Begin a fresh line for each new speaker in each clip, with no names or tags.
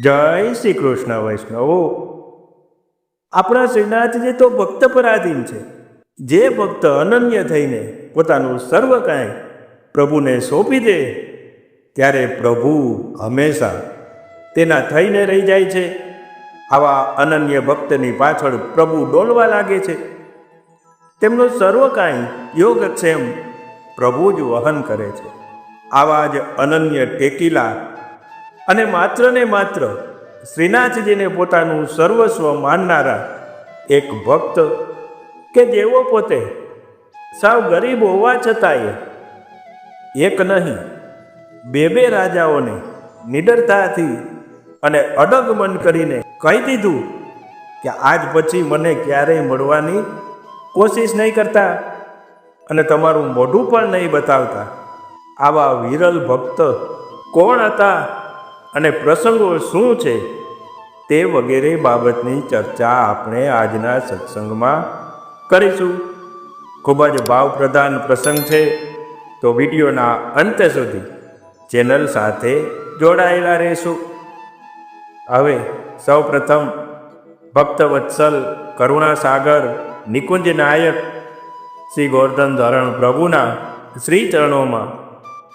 જય શ્રી કૃષ્ણ વૈષ્ણવો. આપણા શ્રીનાથજી તો ભક્ત પરાધીન છે. જે ભક્ત અનન્ય થઈને પોતાનું સર્વ કાંઈ પ્રભુને સોંપી દે, ત્યારે પ્રભુ હંમેશા તેના થઈને રહી જાય છે. આવા અનન્ય ભક્તની પાછળ પ્રભુ ડોલવા લાગે છે. તેમનો સર્વ કાંઈ યોગક્ષેમ પ્રભુ જ વહન કરે છે. આવા જ અનન્ય ટેકીલા અને માત્ર ને માત્ર શ્રીનાથજીને પોતાનું સર્વસ્વ માનનારા એક ભક્ત કે જેઓ પોતે સાવ ગરીબ હોવા છતાંય એક નહીં, બે બે રાજાઓને નિડરતાથી અને અડગ મન કરીને કહી દીધું કે આજ પછી મને ક્યારેય મળવાની કોશિશ નહીં કરતા અને તમારું મોઢું પણ નહીં બતાવતા. આવા વિરલ ભક્ત કોણ હતા? અને પ્રસંગો શું છે તે વગેરે બાબતની ચર્ચા આપણે આજના સત્સંગમાં કરીશું. ખૂબ જ ભાવપ્રધાન પ્રસંગ છે, તો વિડીયોના અંત સુધી ચેનલ સાથે જોડાયેલા રહેશું. હવે સૌપ્રથમ ભક્તવત્સલ, કરુણાસાગર, નિકુંજ નાયક, શ્રી ગોર્ધન ધરણ પ્રભુના શ્રી ચરણોમાં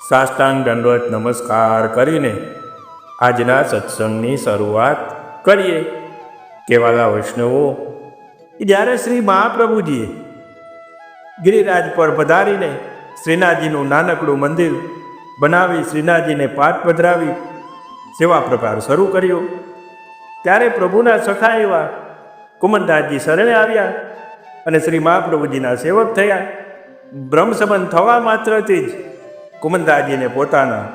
સાષ્ટાંગ દંડવત નમસ્કાર કરીને આજના સત્સંગની શરૂઆત કરીએ. કેવાલા વૈષ્ણવો, જ્યારે શ્રી મહાપ્રભુજીએ ગિરિરાજ પર પધારીને શ્રીનાથજીનું નાનકડું મંદિર બનાવી શ્રીનાથજીને પાઠ પધરાવી, સેવા પ્રકાર શરૂ કર્યો. ત્યારે પ્રભુના સખા એવા કુમનદાસજી શરણે આવ્યા અને શ્રી મહાપ્રભુજીના સેવક થયા. બ્રહ્મ સંબંધ થવા માત્રથી જ કુમનદાસજીને પોતાના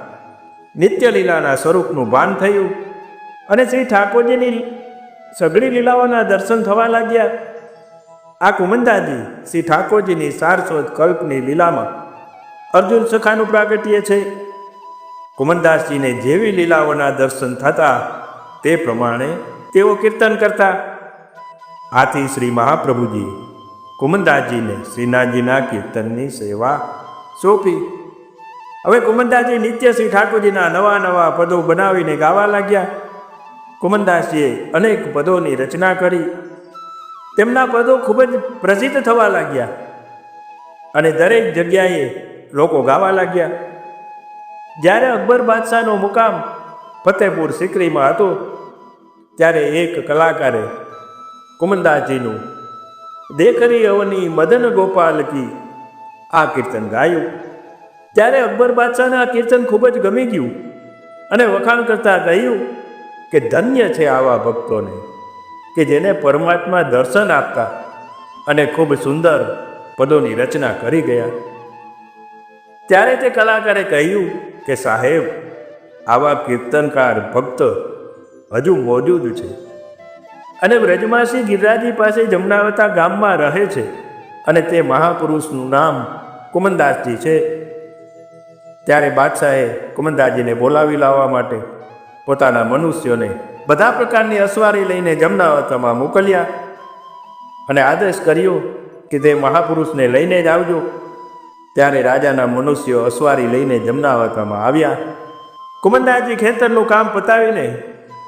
નિત્ય લીલાના સ્વરૂપનું ભાન થયું અને શ્રી ઠાકોરજીની સઘળી લીલાઓના દર્શન થવા લાગ્યા. આ કુમંદાજી શ્રી ઠાકોરજીની સારસ્વત કલ્પની લીલામાં અર્જુન સખાનું પ્રાગટ્ય છે. કુમનદાસજીને જેવી લીલાઓના દર્શન થતા તે પ્રમાણે તેઓ કીર્તન કરતા. આથી શ્રી મહાપ્રભુજી કુમનદાસજીને શ્રીનાથજીના કીર્તનની સેવા સોંપી. હવે કુમનદાસજી નિત્યસિંહ ઠાકોરજીના નવા નવા પદો બનાવીને ગાવા લાગ્યા. કુમનદાસજીએ અનેક પદોની રચના કરી. તેમના પદો ખૂબ જ પ્રસિદ્ધ થવા લાગ્યા. અને દરેક જગ્યાએ લોકો ગાવા લાગ્યા. જ્યારે અકબર બાદશાહનો મુકામ ફતેપુર સિકરીમાં હતો, ત્યારે એક કલાકારે કુમનદાસજીનું દેખરી અવની મદન ગોપાલ કી આ કીર્તન ગાયું. ત્યારે અકબર બાદશાહને આ કીર્તન ખૂબ જ ગમી ગયું અને વખાણ કરતા કહ્યું કે ધન્ય છે આવા ભક્તોને કે જેને પરમાત્મા દર્શન આપતા અને ખૂબ સુંદર પદોની રચના કરી ગયા. ત્યારે તે કલાકારે કહ્યું કે સાહેબ, આવા કીર્તનકાર ભક્ત હજુ મોજૂદ છે અને વ્રજમાસી ગિરરાજી પાસે જમનાવતા ગામમાં રહે છે અને તે મહાપુરુષનું નામ કુમનદાસજી છે. ત્યારે બાદશાહે કુમંદાજીને બોલાવી લાવવા માટે પોતાના મનુષ્યોને બધા પ્રકારની અસવારી લઈને જમનાવતામાં મોકલ્યા અને આદેશ કર્યો કે તે મહાપુરુષને લઈને જ આવજો. ત્યારે રાજાના મનુષ્યો અસવારી લઈને જમનાવતામાં આવ્યા. કુમંદાજી ખેતરનું કામ પતાવીને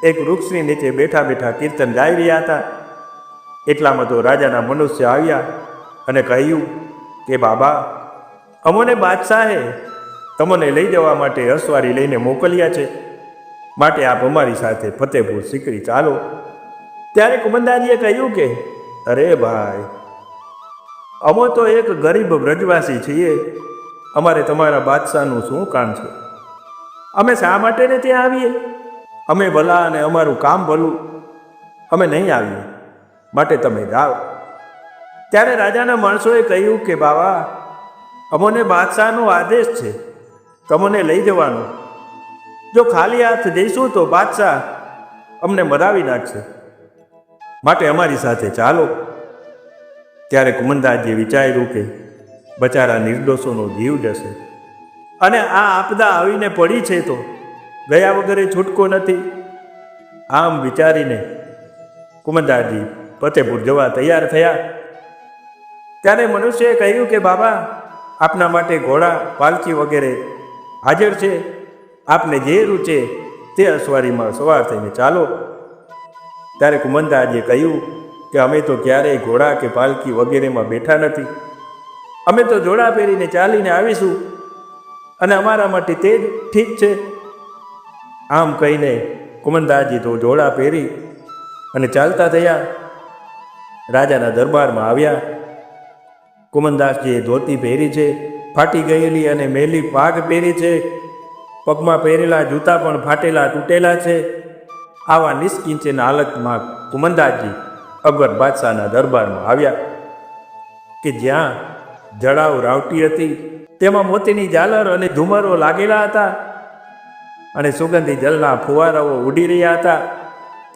એક વૃક્ષની નીચે બેઠા બેઠા કીર્તન ગાઈ રહ્યા હતા. એટલામાં તો રાજાના મનુષ્ય આવ્યા અને કહ્યું કે બાબા, અમોને બાદશાહે તમને લઈ જવા માટે અસવારી લઈને મોકલ્યા છે. માટે આપ અમારી સાથે ફતેપુર સિકરી ચાલો. ત્યારે કુમનદાજીએ કહ્યું કે, અરે ભાઈ, અમે તો એક ગરીબ વ્રજવાસી છીએ. અમારે તમારા બાદશાહનું શું કામ છે? અમે શા માટે ને ત્યાં આવીએ? અમે ભલા અને અમારું કામ ભલું. અમે નહીં આવીએ. માટે તમે જાઓ. ત્યારે રાજાના માણસોએ કહ્યું કે, બાવા, અમોને બાદશાહનો આદેશ છે. તમને લઈ જવાનું. જો ખાલી હાથ જઈશું તો બાદશાહ અમને મરાવી નાખશે. માટે અમારી સાથે ચાલો. ત્યારે કુમનદાસજીએ વિચાર્યું કે બચારા નિર્દોષોનો જીવ જશે. અને આ આપદા આવીને પડી છે તો ગયા વગરે છૂટકો નથી. આમ વિચારીને કુમનદાસજી ફતેપુર જવા તૈયાર થયા. ત્યારે મનુષ્યએ કહ્યું કે બાબા, આપના માટે ઘોડા પાલકી વગેરે હાજર છે. આપને જે રૂચે તે અસવારીમાં સવાર થઈને ચાલો. ત્યારે કુમંદાજીએ કહ્યું કે અમે તો ક્યારેય ઘોડા કે પાલકી વગેરેમાં બેઠા નથી. અમે તો જોડા પહેરીને ચાલીને આવીશું. અને અમારા માટે તે જ ઠીક છે. આમ કહીને કુમંદાજી તો જોડા પહેરી અને ચાલતા થયા. રાજાના દરબારમાં આવ્યા. કુમનદાસજીએ ધોતી પહેરી છે. ફાટી ગયેલી અને મેલી પાઘ પહેરી છે. પગમાં પહેરેલા જૂતા પણ ફાટેલા તૂટેલા છે. આવા નિષ્કિંચન હાલતમાં કુમનદાસજી અકબર બાદશાહના દરબારમાં આવ્યા કે જ્યાં જળાવ રાવટી હતી, તેમાં મોતીની ઝાલર અને ધુમરો લાગેલા હતા અને સુગંધી જલના ફુવારાઓ ઉડી રહ્યા હતા,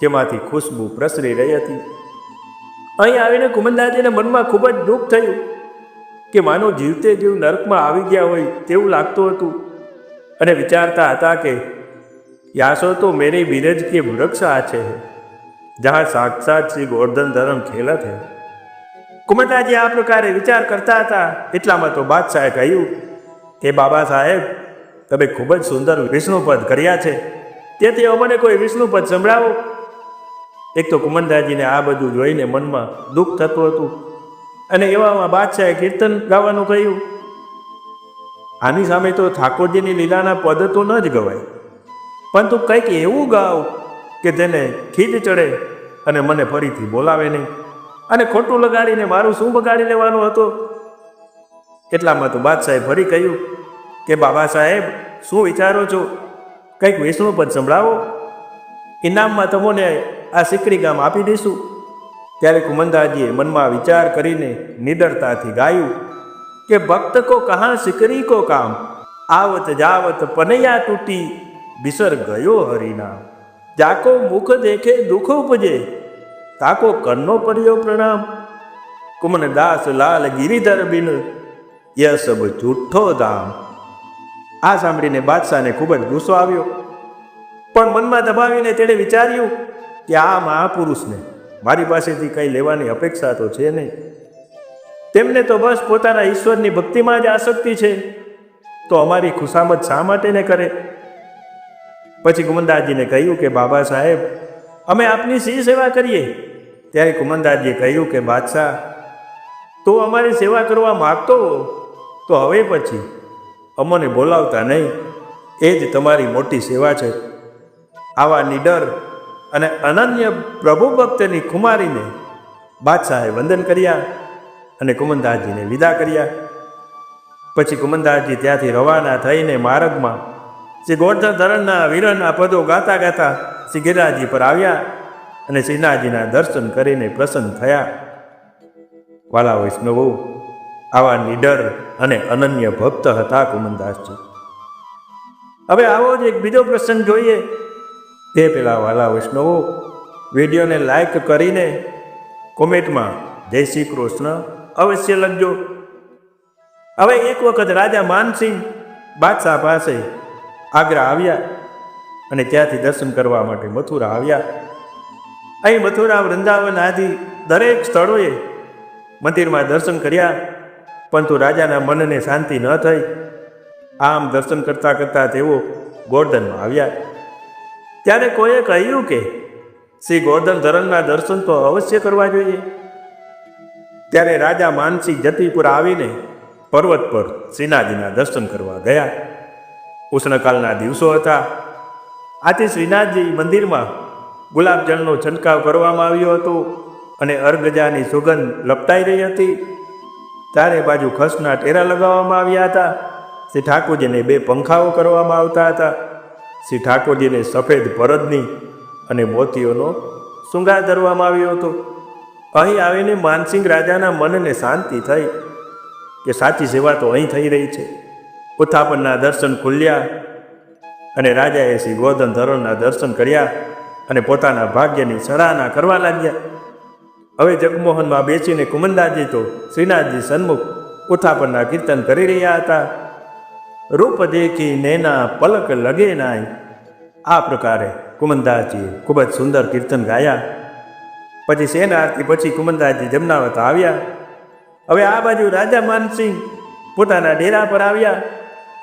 જેમાંથી ખુશ્બુ પ્રસરી રહી હતી. અહીં આવીને કુમંદાજીને મનમાં ખૂબ જ દુઃખ થયું. કે માનો જીવતે જીવ નર્કમાં આવી ગયા હોય તેવું લાગતું હતું. અને વિચારતા હતા કે યાસો તો મેરી બીરજ કે વૃક્ષ આ છે જ્યાં સાક્ષાત શ્રી ગોર્ધન ધરમ ખેલત હે. કુમંદાજી આ પ્રકારે વિચાર કરતા હતા. એટલામાં તો બાદશાહે કહ્યું કે બાબા સાહેબ, તમે ખૂબ જ સુંદર વિષ્ણુપદ કર્યા છે. તેથી અમને કોઈ વિષ્ણુપદ સંભળાવો. એક તો કુમંદાજીને આ બધું જોઈને મનમાં દુઃખ થતું હતું. અને એવામાં બાદશાહે કીર્તન ગાવાનું કહ્યું. આની સામે તો ઠાકોરજીની લીલાના પદ તો ન જ ગવાય. પરંતુ કંઈક એવું ગાવ કે તેને ખીજ ચડે અને મને ફરીથી બોલાવે નહીં. અને ખોટું લગાડીને મારું શું બગાડી લેવાનું હતું? એટલામાં તો બાદશાહે ફરી કહ્યું કે, બાબા સાહેબ, શું વિચારો છો? કંઈક વિષ્ણુ પદ સંભળાવો? ઇનામમાં તમને આ સિકરી ગામ આપી દઈશું. ત્યારે કુમંદાજીએ મનમાં વિચાર કરીને નિડરતાથી ગાયું કે ભક્ત કો કહા સિકરી કો કામ? આવત જાવત પનૈયા તૂટી બિસર ગયો હરિનામ. જાકો મુખ દેખે, દુઃખ ઉપજે, તાકો કરનો પડ્યો પ્રણામ. કુમન દાસ લાલ ગિરિધર બિન ય સબ જૂઠો દામ આ સાંભળીને બાદશાહને ખૂબ જ ગુસ્સો આવ્યો. પણ મનમાં દબાવીને તેણે વિચાર્યું કે આ મહાપુરુષને મારી પાસેથી કંઈ લેવાની અપેક્ષા તો છે નહીં. તેમને તો બસ પોતાના ઈશ્વરની ભક્તિમાં જ આસક્તિ છે. તો અમારી ખુશામત શા માટે ને કરે? પછી કુમંદાજીને કહ્યું કે, બાબા સાહેબ, અમે આપની શી સેવા કરીએ? ત્યારે કુમંદાજીએ કહ્યું કે, બાદશાહ, તો અમારી સેવા કરવા માગતો તો હવે પછી અમને બોલાવતા નહીં. એ જ તમારી મોટી સેવા છે. આવા નિડર અને અનન્ય પ્રભુ ભક્તની કુમારીને બાદશાહે વંદન કર્યા અને કુમંદાસજીને વિદા કર્યા. પછી કુમંદાસજી ત્યાંથી રવાના થઈને માર્ગમાં શ્રી ગોર્ધન ધરણના વીરના પદો ગાતા ગાતા શ્રી ગિરિરાજી પર આવ્યા અને શ્રીનાથજીના દર્શન કરીને પ્રસન્ન થયા. વાલા વૈષ્ણવો, આવા નિડર અને અનન્ય ભક્ત હતા કુમનદાસજી હવે આવો જ એક બીજો પ્રસંગ જોઈએ. તે પેલા વાલા વૈષ્ણવો, વિડીયોને લાઈક કરીને કોમેન્ટમાં જય શ્રી કૃષ્ણ અવશ્ય લખજો. હવે એક વખત રાજા માનસિંહ બાદશાહ પાસે આગ્રા આવ્યા અને ત્યાંથી દર્શન કરવા માટે મથુરા આવ્યા. અહીં મથુરા, વૃંદાવન આદિ દરેક સ્થળોએ મંદિરમાં દર્શન કર્યા, પરંતુ રાજાના મનને શાંતિ ન થઈ. આમ દર્શન કરતાં કરતાં તેઓ ગોર્ધનમાં આવ્યા. ત્યારે કોઈએ કહ્યું કે શ્રી ગોર્ધન ધરણના દર્શન તો અવશ્ય કરવા જોઈએ. ત્યારે રાજા માનસિંહ જતીપુર આવીને પર્વત પર શ્રીનાથજીના દર્શન કરવા ગયા. ઉષ્ણકાલના દિવસો હતા. આથી શ્રીનાથજી મંદિરમાં ગુલાબજળનો છંટકાવ કરવામાં આવ્યો હતો અને અર્ગજાની સુગંધ લપટાઈ રહી હતી. ચારે બાજુ ખસના ટેરા લગાવવામાં આવ્યા હતા. શ્રી ઠાકોરજીને બે પંખાઓ કરવામાં આવતા હતા. શ્રી ઠાકોરજીને સફેદ પરદની અને મોતીઓનો શૃંગાર ધરવામાં આવ્યો હતો. અહીં આવીને માનસિંહ રાજાના મનને શાંતિ થઈ કે સાચી સેવા તો અહીં થઈ રહી છે. ઉત્થાપનના દર્શન ખુલ્યા અને રાજાએ શ્રી ગોધન ધરણના દર્શન કર્યા અને પોતાના ભાગ્યની સરાહના કરવા લાગ્યા. હવે જગમોહનમાં બેસીને કુમંદાજી તો શ્રીનાથજી સન્મુખ ઉત્થાપનના કીર્તન કરી રહ્યા હતા. રૂપ દેખી નેના પલક લગે નાય. આ પ્રકારે કુમંદાજીએ ખૂબ જ સુંદર કીર્તન ગાયા. પછી સેન પછી કુમંદાજી જમનાવત આવ્યા. હવે આ બાજુ રાજા માનસિંહ પોતાના ડેરા પર આવ્યા.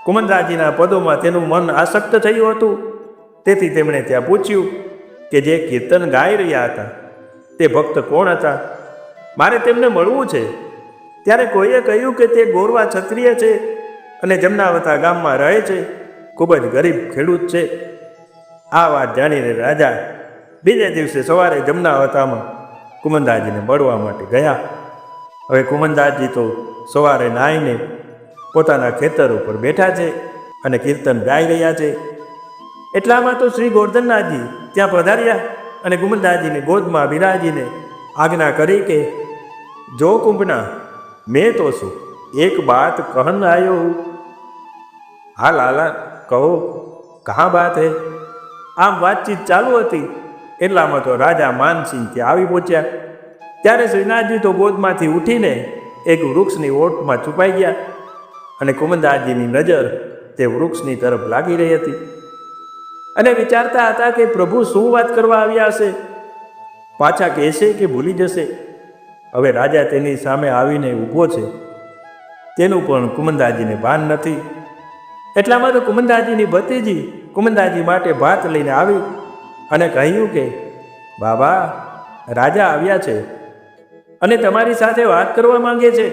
કુમંદાજીના પદોમાં તેનું મન આસક્ત થયું હતું. તેથી તેમણે ત્યાં પૂછ્યું કે જે કીર્તન ગાઈ રહ્યા હતા, તે ભક્ત કોણ હતા? મારે તેમને મળવું છે. ત્યારે કોઈએ કહ્યું કે તે ગોરવા ક્ષત્રિય છે. અને જમનાવતા ગામમાં રહે છે. ખૂબ જ ગરીબ ખેડૂત છે. આ વાત જાણીને રાજા બીજે દિવસે સવારે જમનાવતામાં કુમંદાજીને મળવા માટે ગયા. હવે કુમંદાજી તો સવારે નાહીને પોતાના ખેતર ઉપર બેઠા છે અને કીર્તન ગાઈ રહ્યા છે. એટલામાં તો શ્રી ગોર્ધનનાથજી ત્યાં પધાર્યા અને કુમંદાજીને ગોદમાં બિરાજીને આજ્ઞા કરી કે, જો કુંભના મેં તો શું એક બાત કહન આયો. હું હા લાલા, કહો, કહા બાત હે? આમ વાતચીત ચાલુ હતી. એટલામાં તો રાજા માનસિંહ ત્યાં આવી પહોંચ્યા. ત્યારે શ્રીનાથજી તો ગોદમાંથી ઉઠીને એક વૃક્ષની ઓટમાં છુપાઈ ગયા અને કુમંદાજીની નજર તે વૃક્ષની તરફ લાગી રહી હતી. અને વિચારતા હતા કે પ્રભુ શું વાત કરવા આવ્યા હશે? પાછા કહેશે કે ભૂલી જશે? હવે રાજા તેની સામે આવીને ઊભો છે. તેનું પણ કુમંદાજીને ભાન નથી. એટલામાં તો કુમંદાજીની ભતીજી કુમંદાજી માટે ભાત લઈને આવી અને કહ્યું કે, બાબા, રાજા આવ્યા છે અને તમારી સાથે વાત કરવા માંગે છે.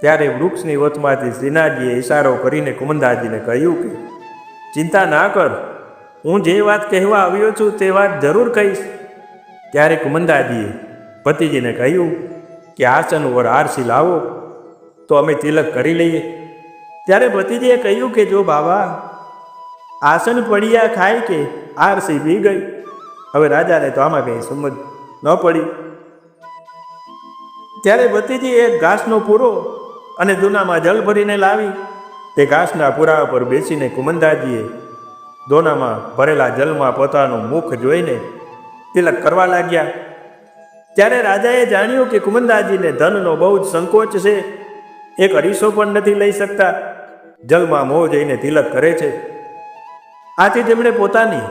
ત્યારે વૃક્ષની વચમાંથી શ્રીનાથજીએ ઇશારો કરીને કુમંદાજીને કહ્યું કે, ચિંતા ના કર, હું જે વાત કહેવા આવ્યો છું તે વાત જરૂર કહીશ. ત્યારે કુમંદાજીએ ભતીજીને કહ્યું કે, આસન ઉપર આરસી લાવો. તો અમે તિલક કરી લઈએ. ત્યારે ભતીજીએ કહ્યું કે, જો બાબા, આસન પડ્યા ખાય કે આરસી પી ગઈ? હવે રાજાને તો આમાં કંઈ સમજ ન પડી. ત્યારે ભતીજી એક ઘાસનો પૂરો અને દૂનામાં જળ ભરીને લાવી. તે ઘાસના પૂરા પર બેસીને કુમંદાજીએ દોનામાં ભરેલા જલમાં પોતાનું મુખ જોઈને તિલક કરવા લાગ્યા. ત્યારે રાજાએ જાણ્યું કે કુમંદાજીને ધનનો બહુ જ સંકોચ છે. એક અરીસો પણ નથી લઈ શકતા. જલમાં મોં જઈને તિલક કરે છે. આથી તેમણે પોતાની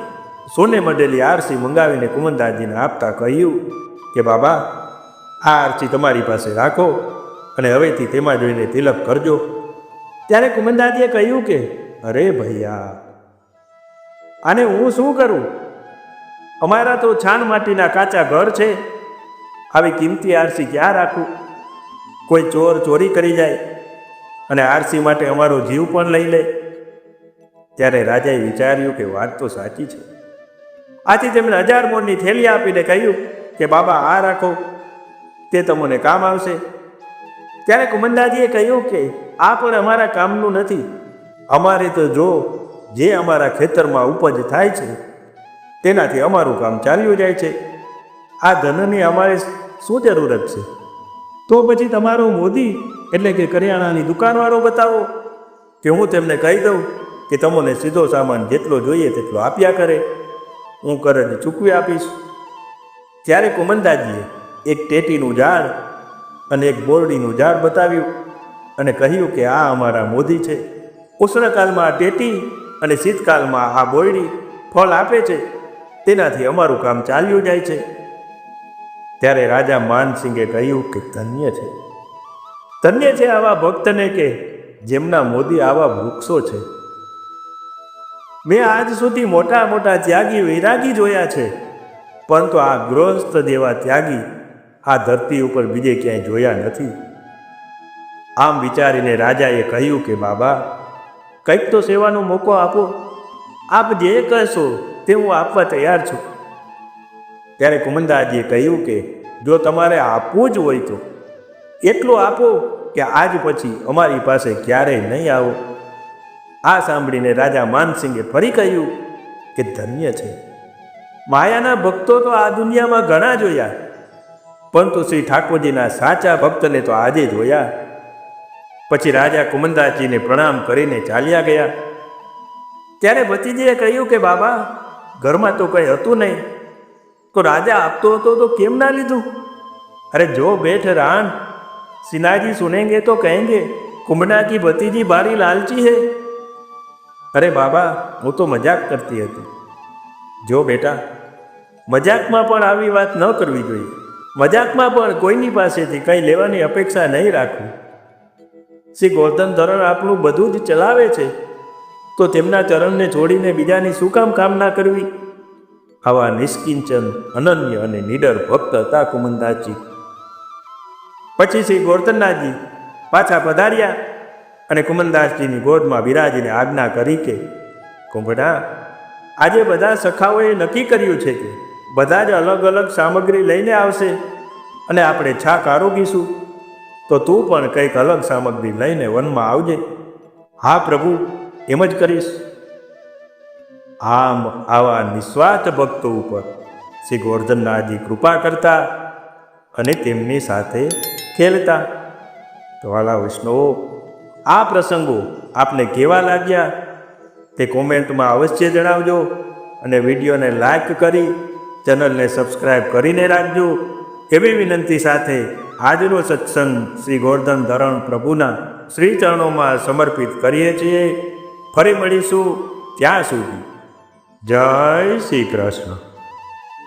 સોને મઢેલી આરસી મંગાવીને કુમંદાજીને આપતા કહ્યું કે, બાબા, આ આરસી તમારી પાસે રાખો અને હવેથી તેમાં જોઈને તિલક કરજો. ત્યારે કુમંદાજીએ કહ્યું કે, અરે ભૈયા, આને હું શું કરું? અમારા તો છાણ માટીના કાચા ઘર છે. આવી કિંમતી આરસી ક્યાં રાખું? કોઈ ચોર ચોરી કરી જાય અને આરસી માટે અમારો જીવ પણ લઈ લે, ત્યારે રાજાએ વિચાર્યું કે વાત તો સાચી છે. આથી તેમણે હજાર મોરની થેલી આપીને કહ્યું કે, બાબા, આ રાખો, તે તમને કામ આવશે. ત્યારે કુમંદાજીએ કહ્યું કે, આ પણ અમારા કામનું નથી. અમારે તો જો જે અમારા ખેતરમાં ઉપજ થાય છે, તેનાથી અમારું કામ ચાલ્યું જાય છે. આ ધનની અમારે શું જરૂરત છે? તો પછી તમારો મોદી, એટલે કે કરિયાણાની દુકાનવાળો બતાવો, કે હું તેમને કહી દઉં કે તમને સીધો સામાન જેટલો જોઈએ તેટલો આપ્યા કરે. હું કરજ ચૂકવી આપીશ. ત્યારે કુમંદાજીએ એક ટેટીનું ઝાડ અને એક બોરડીનું ઝાડ બતાવ્યું અને કહ્યું કે આ અમારા મોદી છે. ઉષ્ણકાલમાં આ ટેટી અને શીતકાલમાં આ બોરડી ફળ આપે છે. તેનાથી અમારું કામ ચાલ્યું જાય છે. ત્યારે રાજા માનસિંહે કહ્યું કે ધન્ય છે. ધન્ય છે આવા ભક્તને કે જેમના મોદી આવા વૃક્ષો છે. મેં આજ સુધી મોટા મોટા ત્યાગી વૈરાગી જોયા છે. પરંતુ આ ગૃહસ્થ જેવા ત્યાગી આ ધરતી ઉપર બીજે ક્યાંય જોયા નથી. આમ વિચારીને રાજાએ કહ્યું કે, બાબા, કંઈક તો સેવાનો મોકો આપો. આપ જે કહેશો તે હું આપવા તૈયાર છું. ત્યારે કુમંદાજીએ કહ્યું કે, જો તમારે આપવું જ હોય તો, એટલું આપો કે આજ પછી અમારી પાસે ક્યારેય નહીં આવો. આ સાંભળીને રાજા માનસિંહે ફરી કહ્યું કે, ધન્ય છે. માયાના ભક્તો તો આ દુનિયામાં ઘણા જોયા. પરંતુ શ્રી ઠાકોરજીના સાચા ભક્તને તો આજે જોયા. પછી રાજા કુમંદાજીને પ્રણામ કરીને ચાલ્યા ગયા. ત્યારે ભતીજીએ કહ્યું કે, બાબા, ઘરમાં તો કંઈ હતું નહીં. તો રાજા આપતો હતો તો કેમ ના લીધું? અરે જો બેઠ રાન, સિનાજી સુનેંગે તો કહેંગે, કુંભના કી ભતીજી બારી લાલચી હે. અરે બાબા, હું તો મજાક કરતી હતી. જો બેટા, મજાકમાં પણ આવી વાત ન કરવી જોઈએ. મજાકમાં પણ કોઈની પાસેથી કંઈ લેવાની અપેક્ષા નહીં રાખવી શ્રી ગોર્ધન ધરણ આપણું બધું જ ચલાવે છે. તો તેમના ચરણને છોડીને બીજાની શું કામ કામના કરવી? આવા નિષ્કિંચન, અનન્ય અને નિડર ભક્ત હતા કુમનદાસજી પછી શ્રી ગોર્ધનનાથજી પાછા પધાર્યા અને કુમનદાસજીની ગોદમાં બિરાજીને આજ્ઞા કરી કે, કુંભડા, આજે બધા સખાઓએ નક્કી કર્યું છે કે, બધા જ અલગ અલગ સામગ્રી લઈને આવશે અને આપણે છાક આરોગીશું. તો તું પણ કંઈક અલગ સામગ્રી લઈને વનમાં આવજે. હા પ્રભુ, એમ જ કરીશ. આમ આવા નિસ્વાર્થ ભક્તો ઉપર શ્રી ગોવર્ધનનાથજી કૃપા કરતા અને તેમની સાથે ખેલતા. તો વાલા વૈષ્ણવો, આ પ્રસંગો આપને કેવા લાગ્યા? તે કોમેન્ટમાં અવશ્ય જણાવજો અને વિડીયોને લાઇક કરી, ચેનલને સબસ્ક્રાઈબ કરીને રાખજો. એવી વિનંતી સાથે આજનો સત્સંગ શ્રી ગોર્ધન ધરણ પ્રભુના શ્રી ચરણોમાં સમર્પિત કરીએ છીએ. ફરી મળીશું ત્યાં સુધી. જય શ્રી કૃષ્ણ.